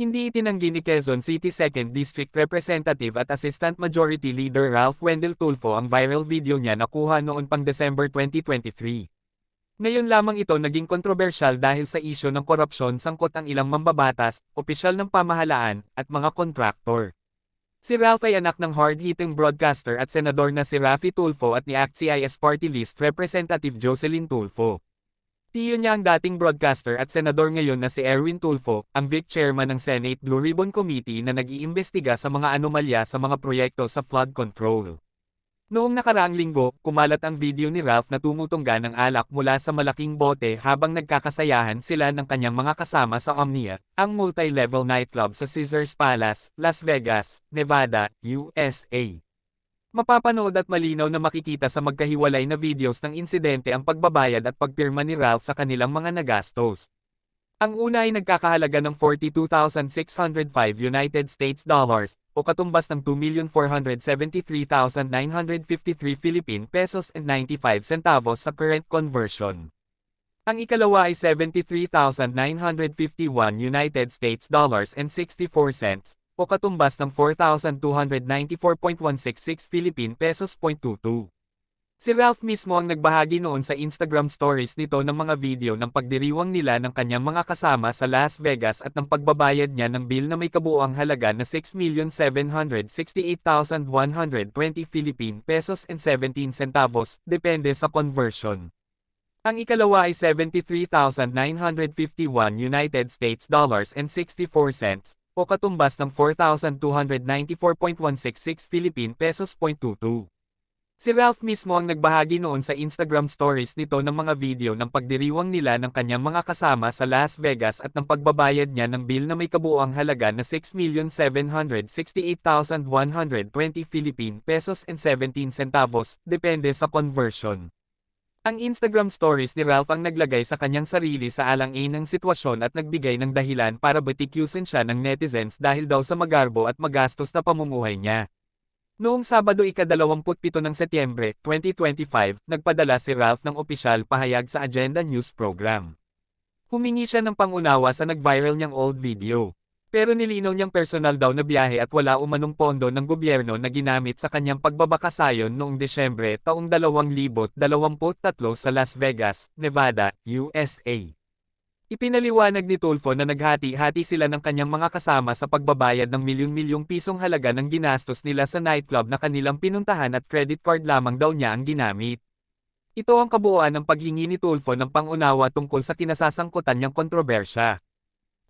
Hindi itinanggi ni Quezon City 2nd District Representative at Assistant Majority Leader Ralph Wendell Tulfo ang viral video niya na kuha noon pang December 2023. Ngayon lamang ito naging kontrobersyal dahil sa isyo ng korupsyon sangkot ang ilang mambabatas, opisyal ng pamahalaan, at mga kontraktor. Si Ralph ay anak ng hard-hitting broadcaster at senador na si Raffy Tulfo at ni ACT-CIS Party List Representative Jocelyn Tulfo. Tiyo niya ang dating broadcaster at senador ngayon na si Erwin Tulfo, ang Vic Chairman ng Senate Blue Ribbon Committee na nag-iimbestiga sa mga anomalya sa mga proyekto sa flood control. Noong nakaraang linggo, kumalat ang video ni Ralph na tumutungga ng alak mula sa malaking bote habang nagkakasayahan sila ng kanyang mga kasama sa Omnia, ang multi-level nightclub sa Caesars Palace, Las Vegas, Nevada, USA. Mapapanood at malinaw na makikita sa magkahiwalay na videos ng insidente ang pagbabayad at pagpirma ni Ralph sa kanilang mga nagastos. Ang una ay nagkakahalaga ng 42,605 United States dollars o katumbas ng 2,473,953 Philippine pesos and 95 centavos sa current conversion. Ang ikalawa ay 73,951 United States dollars and 64 cents o katumbas ng 4,294.166 Philippine pesos .22. Si Ralph mismo ang nagbahagi noon sa Instagram stories nito ng mga video ng pagdiriwang nila ng kanyang mga kasama sa Las Vegas at ng pagbabayad niya ng bill na may kabuuang halaga na 6,768,120 Philippine pesos and 17 centavos, depende sa conversion. Ang ikalawa ay 73,951 United States dollars and 64 cents, o katumbas ng 4,294.166 Philippine pesos .22. Si Ralph mismo ang nagbahagi noon sa Instagram stories nito ng mga video ng pagdiriwang nila ng kanyang mga kasama sa Las Vegas at ng pagbabayad niya ng bill na may kabuuang halaga na 6,768,120 Philippine pesos and 17 centavos, depende sa conversion. Ang Instagram stories ni Ralph ang naglagay sa kanyang sarili sa alang-ain ng sitwasyon at nagbigay ng dahilan para batikyusin siya ng netizens dahil daw sa magarbo at magastos na pamumuhay niya. Noong Sabado ika-27 ng Setyembre, 2025, nagpadala si Ralph ng opisyal pahayag sa Agenda News program. Humingi siya ng pangunawa sa nag-viral niyang old video. Pero nilinaw niyang personal daw na biyahe at wala umanong pondo ng gobyerno na ginamit sa kanyang pagbabakasayon noong Desyembre taong 2023 sa Las Vegas, Nevada, USA. Ipinaliwanag ni Tulfo na naghati-hati sila ng kanyang mga kasama sa pagbabayad ng milyon-milyong pisong halaga ng ginastos nila sa nightclub na kanilang pinuntahan at credit card lamang daw niya ang ginamit. Ito ang kabuuan ng paghingi ni Tulfo ng pangunawa tungkol sa kinasasangkutan niyang kontrobersya.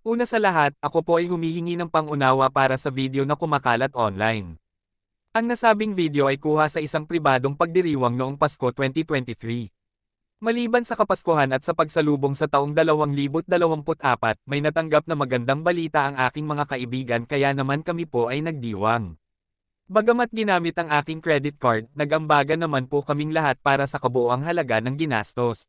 Una sa lahat, ako po ay humihingi ng pangunawa para sa video na kumakalat online. Ang nasabing video ay kuha sa isang pribadong pagdiriwang noong Pasko 2023. Maliban sa Kapaskuhan at sa pagsalubong sa taong 2024, may natanggap na magandang balita ang aking mga kaibigan kaya naman kami po ay nagdiwang. Bagamat ginamit ang aking credit card, nagambaga naman po kaming lahat para sa kabuoang halaga ng ginastos.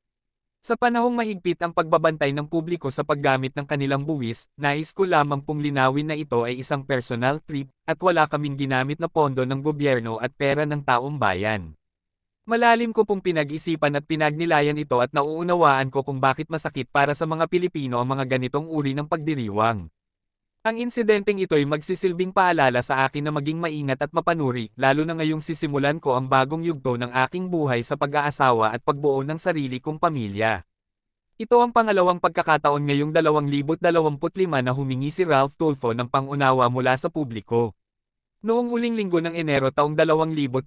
Sa panahong mahigpit ang pagbabantay ng publiko sa paggamit ng kanilang buwis, nais ko lamang pong linawin na ito ay isang personal trip, at wala kaming ginamit na pondo ng gobyerno at pera ng taong bayan. Malalim ko pong pinag-isipan at pinagnilayan ito at nauunawaan ko kung bakit masakit para sa mga Pilipino ang mga ganitong uri ng pagdiriwang. Ang insidenteng ito'y magsisilbing paalala sa akin na maging maingat at mapanuri, lalo na ngayong sisimulan ko ang bagong yugto ng aking buhay sa pag-aasawa at pagbuo ng sarili kong pamilya. Ito ang pangalawang pagkakataon ngayong 2025 na humingi si Ralph Tulfo ng pangunawa mula sa publiko. Noong huling linggo ng Enero taong 2025,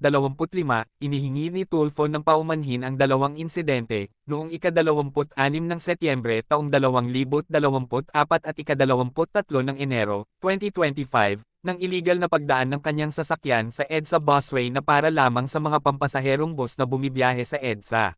inihingi ni Tulfo ng paumanhin ang dalawang insidente, noong ika-26 ng Setyembre taong 2024 at ika-23 ng Enero, 2025, ng illegal na pagdaan ng kanyang sasakyan sa EDSA busway na para lamang sa mga pampasaherong bus na bumibiyahe sa EDSA.